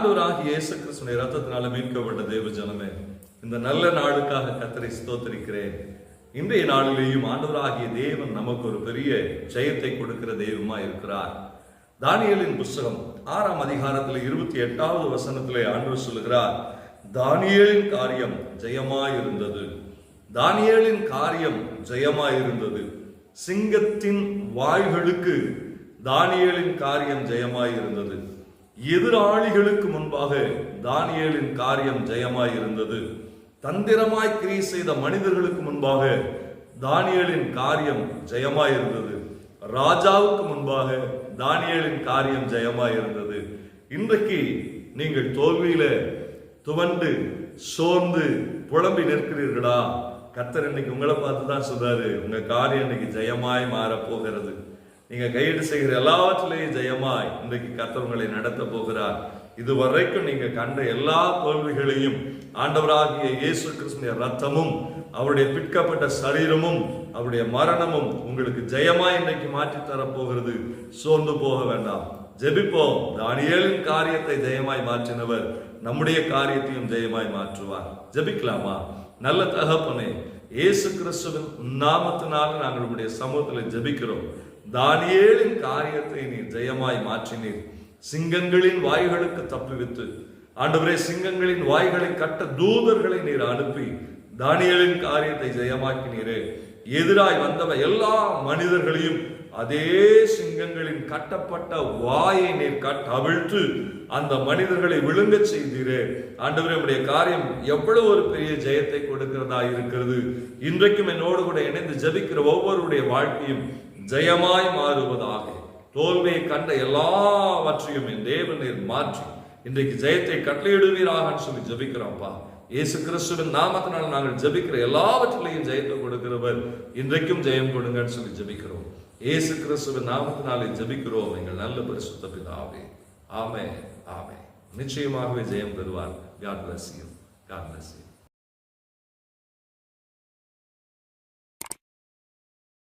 ஆண்டவராகிய இயேசு கிறிஸ்துவின் ரத்தத்தினால மீட்கப்பட்ட தேவ ஜனமே இந்த நல்ல நாளுக்காக கத்தரை ஸ்தோத்தரிக்கிறேன். இன்றைய நாளிலேயும் ஆண்டவராகிய தேவன் நமக்கு ஒரு பெரிய ஜெயத்தை கொடுக்கிற தெய்வமா இருக்கிறார். தானியலின் புஸ்தகம் ஆறாம் அதிகாரத்தில் இருபத்தி எட்டாவது வசனத்திலே ஆண்டவர் சொல்லுகிறார் தானியேலின் காரியம் ஜெயமாயிருந்தது. தானியேலின் காரியம் ஜெயமாயிருந்தது. சிங்கத்தின் வாய்களுக்கு தானியலின் காரியம் ஜெயமாயிருந்தது. எதிராளிகளுக்கு முன்பாக தானியலின் காரியம் ஜெயமாய் இருந்தது தந்திரமாய் கிரியை செய்த மனிதர்களுக்கு முன்பாக தானியலின் காரியம் ஜெயமாய் இருந்தது ராஜாவுக்கு முன்பாக தானியலின் காரியம் ஜெயமாய் இருந்தது இன்றைக்கு நீங்கள் தோல்வியில துவண்டு சோர்ந்து புலம்பி நிற்கிறீர்களா? கத்தர் இன்னைக்கு உங்களை பார்த்து தான் சொல்றாரு. உங்க காரியம் இன்னைக்கு ஜெயமாய் மாறப் போகிறது நீங்க கையெடு செய்கிற எல்லாவற்றிலேயும் ஜெயமாய் இன்றைக்கு கத்தவங்களை உங்களை நடத்த போகிறார். இதுவரைக்கும் நீங்க கண்ட எல்லா தோல்விகளையும் ஆண்டவராகிய இயேசு கிறிஸ்துடைய ரத்தமும் அவருடைய பிற்கப்பட்ட சரீரமும் அவருடைய மரணமும் உங்களுக்கு ஜெயமாய் இன்றைக்கு மாற்றி தரப்போகிறது. சோர்ந்து போக வேண்டாம். ஜெபிப்போம். தானியலின் காரியத்தை ஜெயமாய் மாற்றினவர் நம்முடைய காரியத்தையும் ஜெயமாய் மாற்றுவார். ஜெபிக்கலாமா? நல்ல தகப்பனே இயேசு கிறிஸ்துவின் நாமத்தினால நாங்கள் உங்களுடைய சமூகத்தில் ஜெபிக்கிறோம். தானியேலின் காரியத்தை நீர் ஜெயமாய் மாற்றினீர். சிங்கங்களின் வாய்களுக்கு தப்புவித்து ஆண்டவரே சிங்கங்களின் வாய்களை கட்ட தூதர்களை நீர் அனுப்பி தானியலின் காரியத்தை ஜெயமாக்கினீரே. எதிராய் வந்தவ எல்லா மனிதர்களையும் அதே சிங்கங்களின் கட்டப்பட்ட வாயை நீர் கட் அவிழ்த்து அந்த மனிதர்களை விழுங்கச் செய்தீரே. ஆண்டவரே நம்முடைய காரியம் எவ்வளவு ஒரு பெரிய ஜெயத்தை கொடுக்கிறதா இருக்கிறது. இன்றைக்கும் என்னோடு கூட இணைந்து ஜெபிக்கிற ஒவ்வொருடைய வாழ்க்கையும் ஜெயமாய் மாறுவதாக. தோல்வியை கண்ட எல்லாவற்றையும் என் தேவனை மாற்றி இன்றைக்கு ஜெயத்தை கட்டளையிடுவீராகன்னு சொல்லி ஜபிக்கிறோம்ப்பா. இயேசு கிறிஸ்துவின் நாமத்தினால் நாங்கள் ஜபிக்கிற எல்லாவற்றிலையும் ஜெயத்தை கொடுக்கிறவர் இன்றைக்கும் ஜெயம் கொடுங்கன்னு சொல்லி ஜெபிக்கிறோம். இயேசு கிறிஸ்துவின் நாமத்தினாலே ஜபிக்கிறோம் எங்கள் நல்ல பரிசுத்த பிதாவே. ஆமே ஆமே நிச்சயமாகவே ஜெயம் பெறுவார். God bless you God bless you